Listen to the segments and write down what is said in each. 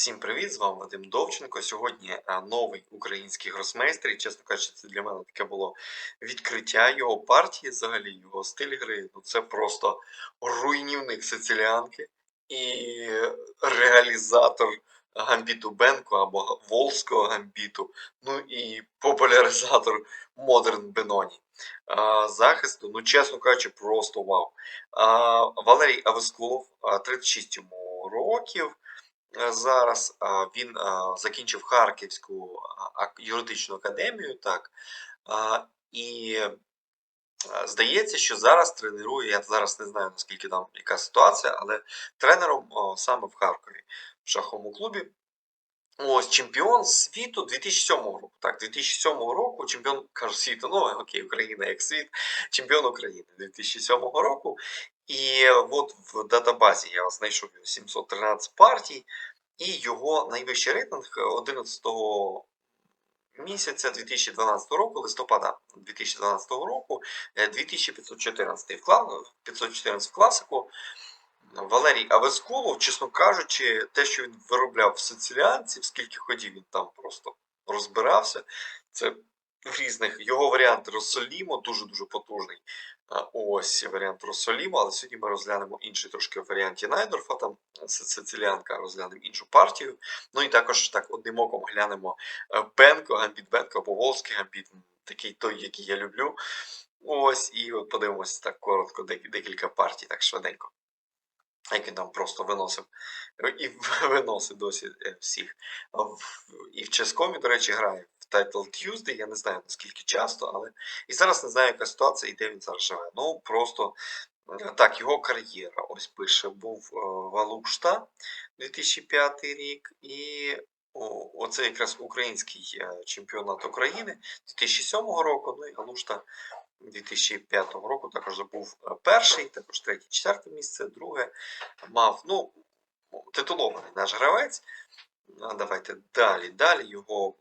Всім привіт! З вами Вадим Довченко. Сьогодні новий український гросмейстер. І, чесно кажучи, це для мене таке було відкриття його партії, взагалі його стиль гри. Ну це просто руйнівник сициліанки і реалізатор гамбіту Бенко або Волзького гамбіту, ну і популяризатор Модерн Беноні. Захисту, ну чесно кажучи, просто вау. А, Валерій Авескулов, а, 36 йому років. Е, зараз. Він закінчив Харківську юридичну академію, так. І здається, що зараз тренує, я зараз не знаю, наскільки там яка ситуація, але тренером саме в Харкові, в шаховому клубі. Ось чемпіон світу 2007 року. Так, 2007 року чемпіон кажу світу, ну окей, Україна як світ, чемпіон України 2007 року. І от в датабазі я знайшов 713 партій, і його найвищий рейтинг 11 місяця 2012 року, листопада 2012 року, е, 2514 вклад, 514 в класику. Валерій Авескулов, чесно кажучи, те, що він виробляв в сициліанці, в скільки ходів він там просто розбирався, це різних його варіант Росолімо дуже-дуже потужний. Ось варіант Росолімо, але сьогодні ми розглянемо інший трошки варіанті Найдорфа, там Си- сициліанка, розглянемо іншу партію. Ну і також так одним оком глянемо е, Бенко, Гамбіт Бенко або Волзький Гамбіт, такий той, який я люблю. Ось, і от подивимося так коротко, декілька партій, так швиденько як він там просто виносив і виносить досі е, всіх. І в Ческомі, до речі, грає Title Tuesday, я не знаю наскільки часто, але і зараз не знаю, яка ситуація і де він зараз живе. Ну просто е, так, його кар'єра. Ось пише, був е, Валушта 2005 рік, і оце якраз український е, чемпіонат України 2007 року. Ну і Галушта 2005 року також був перший, також третє, четверте місце, друге мав, ну, титулований наш гравець. Давайте далі. Далі його.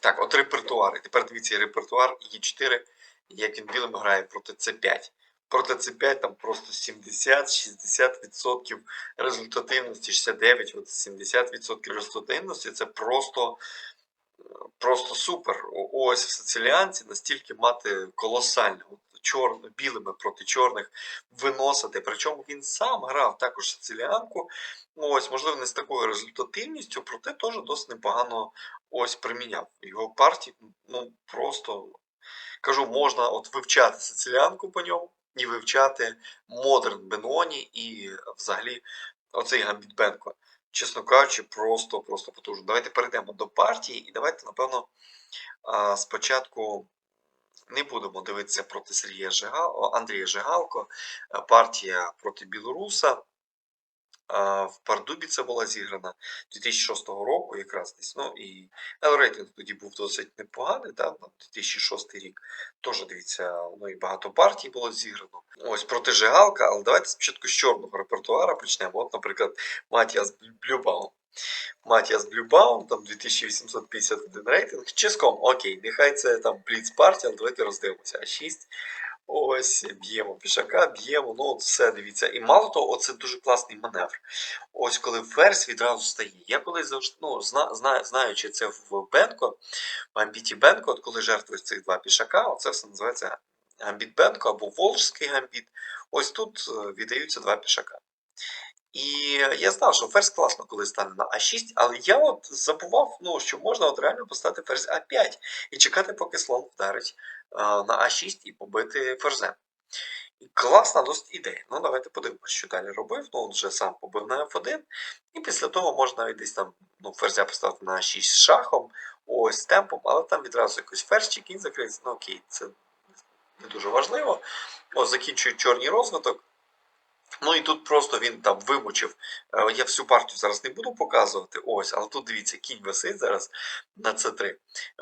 Так, от репертуари. Тепер дивіться репертуар Є4, як він білим грає проти С5. Проти С5 там просто 70-60% результативності, 69, от 70% результативності. Це просто просто супер. Ось в сициліанці настільки мати колосально. Чор... білими проти чорних виносити. Причому він сам грав також сициліанку. Ось, можливо, не з такою результативністю, проте теж досить непогано ось приміняв. Його партії, ну просто кажу, можна от вивчати сициліанку по ньому і вивчати модерн Беноні і взагалі оцей гамбіт Бенко. Чесно кажучи, просто просто потужно. Давайте перейдемо до партії, і давайте, напевно, спочатку не будемо дивитися проти Сергія Жигал... Андрія Жигалко. Партія проти білоруса. А, В Пардубі це була зіграна 2006 року, якраз десь. Ну і рейтинг тоді був досить непоганий, да? 2006 рік. Теж дивіться, ну і багато партій було зіграно. Ось проти Жигалка, але давайте спочатку з чорного репертуара почнемо. От, наприклад, Матіас Блюбаум. Матіас Блюбаум, там 2851 рейтинг. Ческом, окей, нехай це там бліц партія, але давайте роздивимося. А6. Ось, б'ємо пішака, б'ємо, ну от все, дивіться. І мало того, оце дуже класний маневр. Ось коли ферзь відразу стає. Я колись завжди, ну, зна, зна, знаючи це в Бенко, в Амбіті Бенко, от коли жертвують цих два пішака, оце все називається Гамбіт Бенко або Волжський гамбіт. Ось тут е, віддаються два пішака. І я знав, що ферзь класно, коли стане на А6, але я от забував, ну, що можна от реально поставити ферзь А5 і чекати, поки слон вдарить на А6 і побити ферзем. Класна досить ідея. Ну, давайте подивимося, що далі робив. Ну, он вже сам побив на F1. І після того можна навіть десь там ну, ферзя поставити на 6 з шахом, ось темпом, але там відразу якийсь ферзь чи кінь закриється. Ну окей, це не дуже важливо. Ось закінчують чорний розвиток. Ну і тут просто він там вимучив. Е, Я всю партію зараз не буду показувати. Ось, але тут дивіться, кінь висить зараз на С3.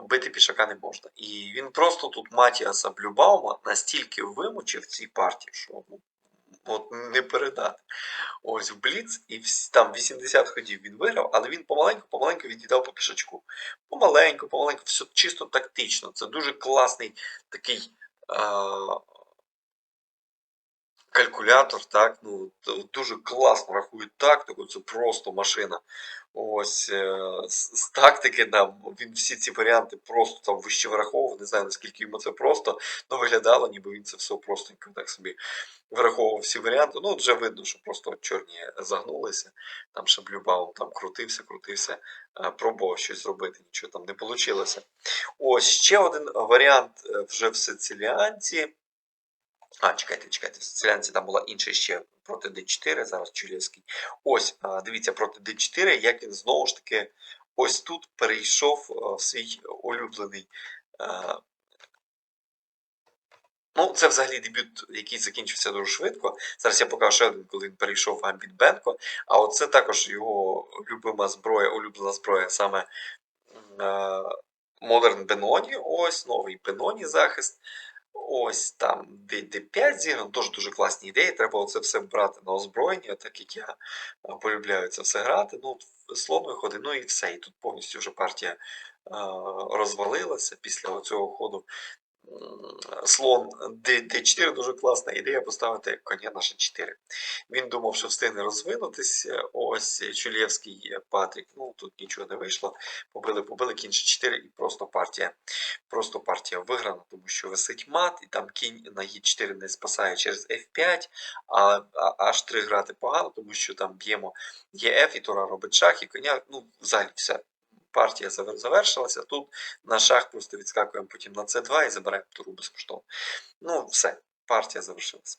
Бити пішака не можна. І він просто тут Матіаса Блюбаума настільки вимучив цій партії, що ну, от не передати. Ось в Бліц, і там 80 ходів він виграв, але він помаленьку-помаленьку від'їдав по пішачку. Помаленьку, помаленьку, все чисто тактично. Це дуже класний такий. Е-. калькулятор, так, ну, дуже класно рахує тактику, це просто машина. Ось е, з, тактики, да, він всі ці варіанти просто там вище враховував, не знаю наскільки йому це просто, але виглядало, ніби він це все простенько так собі враховував всі варіанти. Ну, вже видно, що просто чорні загнулися, там шаблюбаум там крутився, крутився, е, пробував щось зробити, нічого там не вийшло. Ось ще один варіант е, вже в Сициліанці. А, чекайте, чекайте, в Сициліанці там була інша ще проти D4, зараз Чулєвський. Ось, дивіться, проти D4, як він знову ж таки ось тут перейшов в свій улюблений. Ну, це взагалі дебют, який закінчився дуже швидко. Зараз я покажу ще один, коли він перейшов в Гамбіт Бенко. А от це також його любима зброя, улюблена зброя, саме м, а, Modern Benoni, ось новий Benoni захист. Ось там D5 зіграно, теж дуже класні ідеї. Треба це все брати на озброєння, так як я полюбляю це все грати. Ну, слон виходить, ну і все. І тут повністю вже партія е розвалилася після цього ходу. Слон D, D4 дуже класна ідея поставити коня на G4. Він думав, що встигне розвинутися. Ось Чулєвський Патрік. Ну тут нічого не вийшло. Побили, побили кінь G4 і просто партія. Просто партія виграна, тому що висить мат, і там кінь на Е4 не спасає через F5, а, а H3 грати погано, тому що там б'ємо ЕФ, і Тура робить шах, і коня, ну, взагалі все. Партія завершилася. Тут на шах просто відскакуємо потім на С2 і забираємо туру безкоштовно. Ну, все, партія завершилася.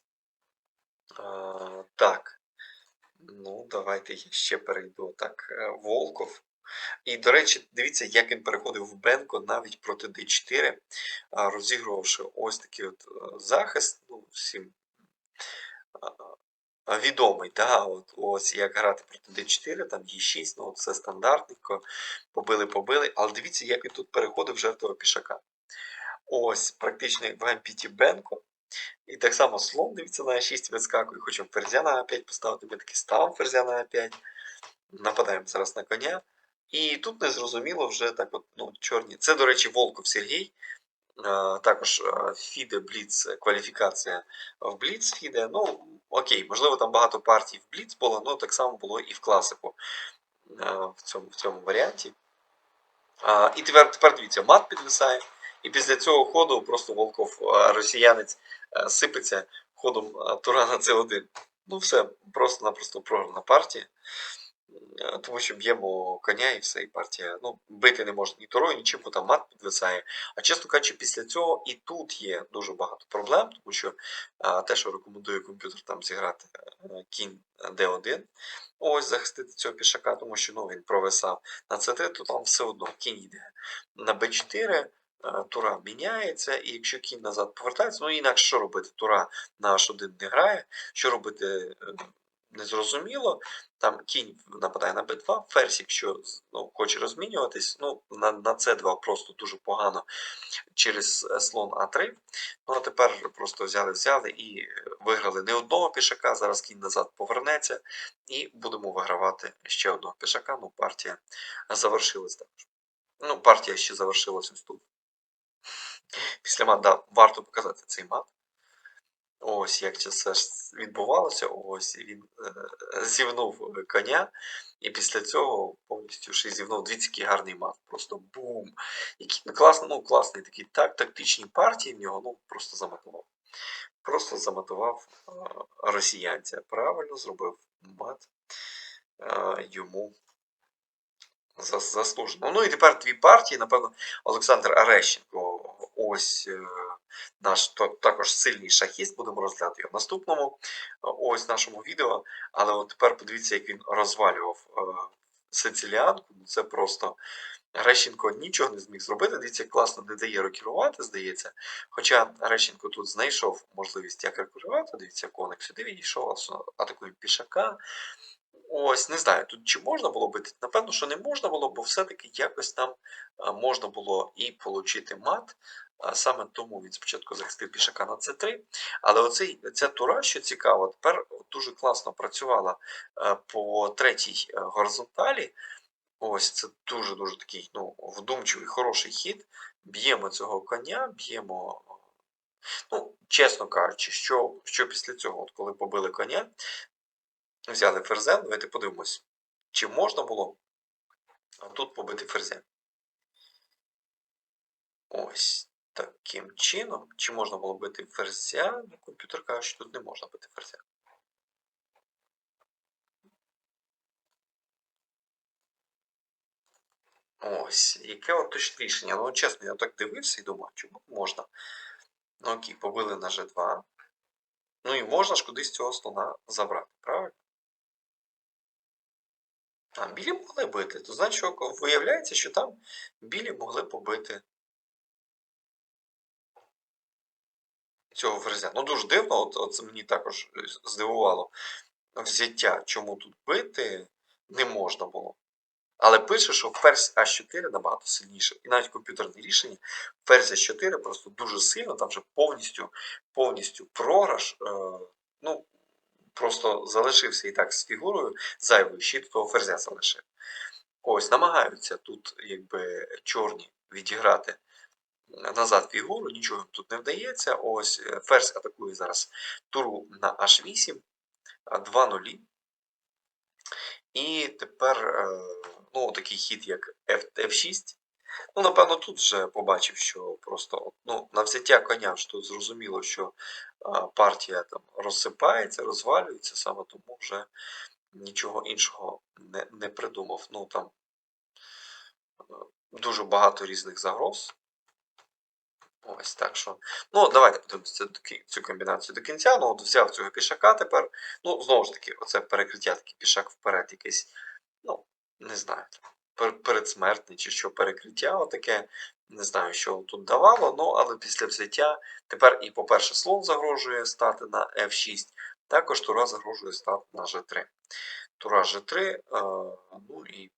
А, так. Ну, давайте я ще перейду. Так, е, Волков. І, до речі, дивіться, як він переходив в Бенко навіть проти D4, розігрувавши ось такий от е, захист. Ну, всім відомий, да, от, ось як грати проти D4, там Е6, ну це стандартненько, побили, побили. Але дивіться, як він тут переходив жертвою пішака. Ось, практично в гампіті Бенко. І так само слон, дивіться, на А6 вискакує, хочемо ферзя на А5 поставити, ми таки ставимо ферзя на А5. Нападаємо зараз на коня. І тут незрозуміло вже так от, ну, чорні. Це, до речі, Волков Сергій. Е, Також е, Фіде Бліц, кваліфікація в Бліц Фіде. Ну, окей, можливо, там багато партій в Бліц було, але так само було і в класику е, в цьому, в цьому варіанті. А, І тепер, тепер дивіться, мат підвисає. І після цього ходу просто Волков росіянець сипеться ходом Тура на С1. Ну все, просто-напросто програна партія. Е, Тому що б'ємо коня і все, і партія. Ну, бити не можна ні турою, нічим, бо там мат підвисає. А чесно кажучи, після цього і тут є дуже багато проблем, тому що а, те, що рекомендує комп'ютер там зіграти е, кінь D1, ось захистити цього пішака, тому що ну, він провисав на c3, то там все одно кінь йде на b4. е, Тура міняється, і якщо кінь назад повертається, ну інакше що робити? Тура на H1 не грає. Що робити е, незрозуміло. Там кінь нападає на b2, ферзь, якщо ну, хоче розмінюватись, ну, на, на c2 просто дуже погано через е, слон А3. Ну а тепер просто взяли, взяли і е, виграли не одного пішака. Зараз кінь назад повернеться, і будемо вигравати ще одного пішака. Ну, партія завершилась також. Ну, партія ще завершилась ось тут. Після мат, да, варто показати цей мат. Ось як це все відбувалося. Ось він е, зівнув коня, і після цього повністю ще зівнув дивіться, який гарний мат. Просто бум! Який ну, класний, ну, класний такий так, тактичні партії в нього, ну просто заматував. Просто заматував е, росіянця. Правильно зробив мат е, йому заслужено. Ну і тепер дві партії, напевно, Олександр Арещенко. Ось е, наш також сильний шахіст, будемо розглядати його в наступному е, ось нашому відео. Але от тепер подивіться, як він розвалював е, сициліанку. Ну, Це просто Арещенко нічого не зміг зробити. Дивіться, класно не дає рокірувати, здається. Хоча Арещенко тут знайшов можливість як рокірувати. Дивіться, коник сюди відійшов, атакує пішака. Ось, не знаю, тут чи можна було бити? Напевно, що не можна було, бо все-таки якось там можна було і отримати мат. Саме тому він спочатку захистив пішака на c3. Але оцей, ця тура, що цікаво, тепер дуже класно працювала по третій горизонталі. Ось це дуже-дуже такий ну, вдумчивий, хороший хід. Б'ємо цього коня, б'ємо Ну, чесно кажучи, що, що після цього, от коли побили коня, взяли ферзем, давайте подивимось, чи можна було тут побити ферзем. Ось таким чином. Чи можна було бити ферзя? Ну, комп'ютер каже, що тут не можна бити ферзя. Ось, яке от точне рішення. Ну, чесно, я так дивився і думав, чому можна. Ну окей, побили на G2. Ну і можна ж кудись цього слона забрати, правильно? А, білі могли бити. То значить, виявляється, що там білі могли побити цього ферзя. Ну, дуже дивно, от, от це мені також здивувало взяття, чому тут бити не можна було. Але пише, що ферзь А4 набагато сильніше. І навіть комп'ютерне рішення ферзь А4 просто дуже сильно, там вже повністю повністю програш. Е, ну, Просто залишився і так з фігурою зайвою, ще того ферзя залишив. Ось, намагаються тут, якби чорні відіграти назад фігуру, нічого тут не вдається. Ось е, ферзь атакує зараз туру на H8, 2-0. І тепер е, ну, такий хід, як F6. Ну, напевно, тут вже побачив, що просто ну, на взяття коня ж тут зрозуміло, що партія там розсипається, розвалюється, саме тому вже нічого іншого не не придумав. Ну там е, дуже багато різних загроз. Ось так що. Ну, давайте подивимося цю комбінацію до кінця. Ну, от взяв цього пішака тепер. Ну, знову ж таки, оце перекриття такий пішак вперед, якийсь, ну, не знаю, передсмертний чи що перекриття, отаке. Не знаю, що тут давало, ну, але після взяття тепер і, по-перше, слон загрожує стати на F6, також тура загрожує стати на G3. Тура G3, е, ну і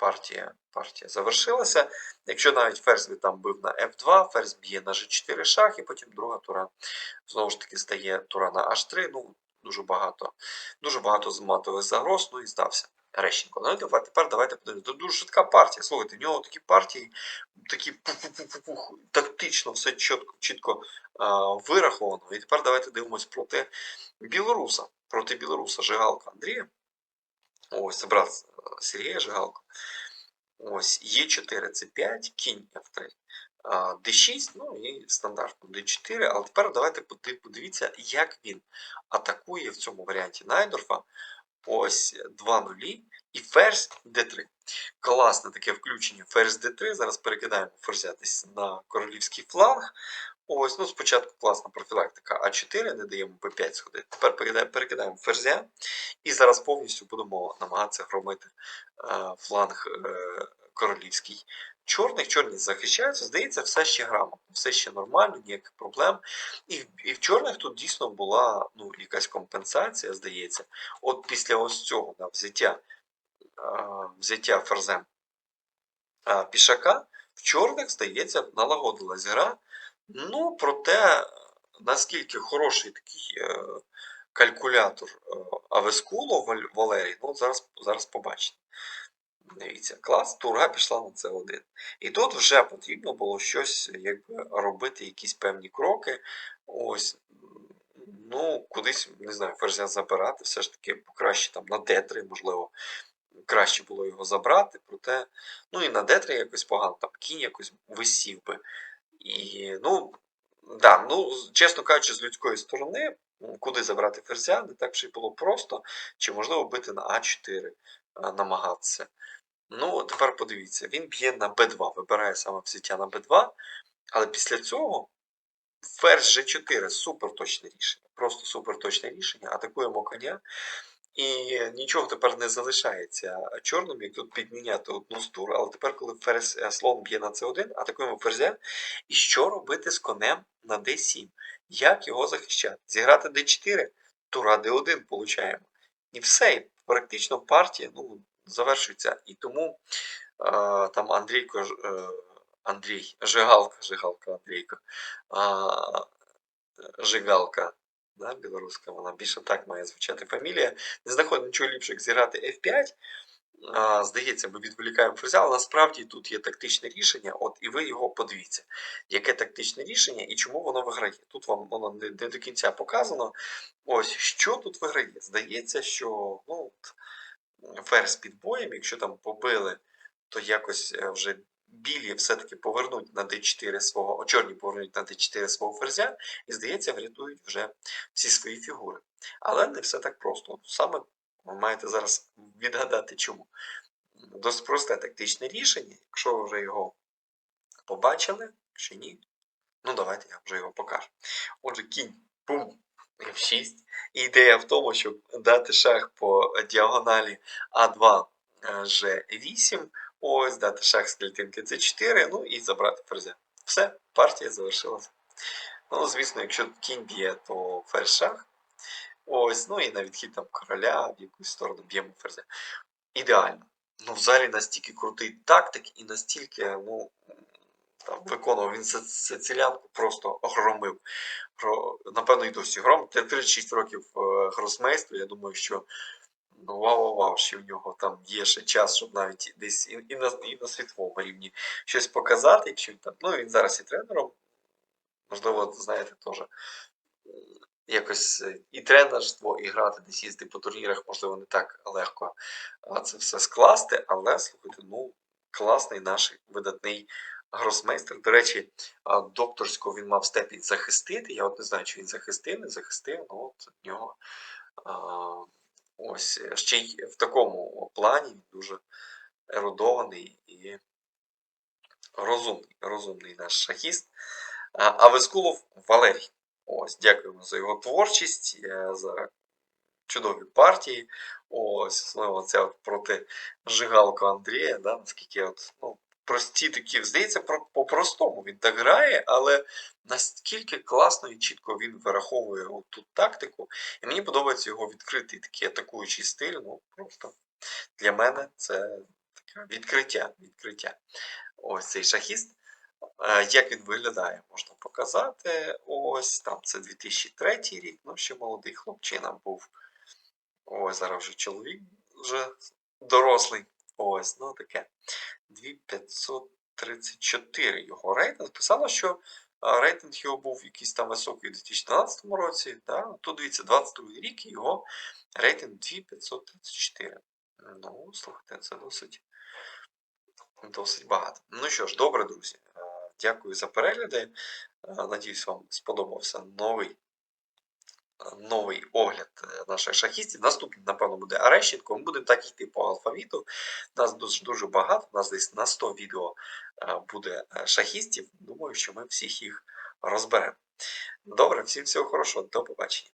партія партія завершилася. Якщо навіть ферзь там бив на F2, ферзь б'є на G4 шах, і потім друга тура знову ж таки стає тура на H3. ну, Дуже багато дуже багато зматових загроз, ну і здався. Рещенко. Ну, давай, тепер давайте подивимося. Дуже швидка партія. Слухайте, в нього такі партії, такі пух-пух-пух-пух, тактично все чітко чітко а, вираховано. І тепер давайте дивимося проти білоруса. Проти білоруса Жигалка Андрія. Ось, це брат Сергія Жигалко. Ось, Е4 це 5, кінь F3. D6, ну і стандартно D4. Але тепер давайте подивіться, як він атакує в цьому варіанті Найдорфа. Ось 2 нулі і ферзь d3. Класне таке включення ферзь d3. Зараз перекидаємо ферзя десь на королівський фланг. Ось, ну Спочатку класна профілактика А4, не даємо Б5 сходити. Тепер перекидаємо, ферзя. І зараз повністю будемо намагатися громити е, фланг е, королівський. Чорних, чорні захищаються, здається, все ще грамотно, все ще нормально, ніяких проблем. І і в чорних тут дійсно була ну, якась компенсація, здається. От після ось цього да, взяття а, взяття ферзем а, пішака, в чорних, здається, налагодилась гра. Ну, проте, наскільки хороший такий е, калькулятор е, Авескуло Валерій, ну, зараз, зараз побачите. Дивіться, клас, тура пішла на С1. І тут вже потрібно було щось якби, робити, якісь певні кроки. Ось, ну, кудись, не знаю, ферзя забирати, все ж таки краще там на Д3, можливо, краще було його забрати, проте, ну і на Д3 якось погано, там кінь якось висів би. І, ну, да, ну, чесно кажучи, з людської сторони, куди забрати ферзя, не так вже й було просто, чи можливо бити на А4 намагатися. Ну, тепер подивіться, він б'є на b2, вибирає саме взяття на b2, але після цього ферзь g4 супер точне рішення. Просто супер точне рішення. Атакуємо коня. І нічого тепер не залишається чорним, як тут підміняти одну з тур, але тепер, коли ферзь е, слон б'є на c1, атакуємо ферзя. І що робити з конем на d7? Як його захищати? Зіграти d4, тура d1 получаємо. І все, практично партія ну, завершується. І тому е, там Андрійко е, Андрій, Жигалка, Жигалка Андрійко, е, Жигалка. Да, білоруська, вона більше так має звучати фамілія. Не знаходить нічого ліпше, як зіграти F5. а, здається, ми відволікаємо ферзя, але насправді тут є тактичне рішення, от і ви його подивіться. Яке тактичне рішення і чому воно виграє? Тут вам воно не, не до кінця показано. Ось що тут виграє? Здається, що ну, ферзь під боєм, якщо там побили, то якось е, вже білі все-таки повернуть на d4 свого, о, чорні повернуть на d4 свого ферзя, і, здається, врятують вже всі свої фігури. Але не все так просто. Саме ви маєте зараз відгадати чому. Досить просте тактичне рішення, якщо ви вже його побачили, чи ні, ну давайте я вже його покажу. Отже, кінь, пум, F6. І ідея в тому, щоб дати шах по діагоналі А2 G8, ось дати шах з клітинки С4, ну і забрати ферзя. Все, партія завершилася. Ну, звісно, якщо кінь б'є, то ферзь. Ось, ну і на відхід там короля в якусь сторону б'ємо ферзя. Ідеально. Ну, взагалі настільки крутий тактик і настільки, ну, там, виконував він Сицилянку просто огромив. Про, напевно, і досі гром. 36 років е, гросмейстру, я думаю, що ну, вау-вау-вау, що в нього там є ще час, щоб навіть десь і, і, на, і на світовому рівні щось показати. Якщо, там, ну, він зараз і тренером, можливо, знаєте, теж якось е, і тренерство, і грати десь їздити по турнірах, можливо, не так легко це все скласти, але слухайте, ну, класний наш видатний гросмейстер. До речі, докторську він мав степінь захистити. Я от не знаю, чи він захистив, не захистив, ну от нього ось ще й в такому плані він дуже ерудований і розумний, розумний наш шахіст. А Вескулов Валерій. Ось, дякуємо за його творчість, е, за чудові партії. Ось, особливо от проти Жигалко Андрія. да, Наскільки от, ну, прості такі, здається, по-простому він так грає, але наскільки класно і чітко він вираховує ту тактику. І мені подобається його відкритий такий атакуючий стиль. Ну, просто для мене це таке відкриття. відкриття. Ось цей шахіст. Е, як він виглядає, можна показати. Ось там це 2003 рік, ну ще молодий хлопчина був. Ось зараз вже чоловік вже дорослий. Ось, ну таке. 2534 його рейтинг. Писало, що рейтинг його був якийсь там високий у 2012 році. Да? Тут дивіться, 22 рік і його рейтинг 2534. Ну, слухайте, це досить досить багато. Ну що ж, добре, друзі. Дякую за перегляди. Надіюсь, вам сподобався новий новий огляд е, наших шахістів. Наступний, напевно, буде Арещенко. Ми будемо так йти по алфавіту. Нас дуже дуже багато, у нас десь на 100 відео е, буде е, шахістів. Думаю, що ми всіх їх розберемо. Добре, всім всього хорошого, до побачення.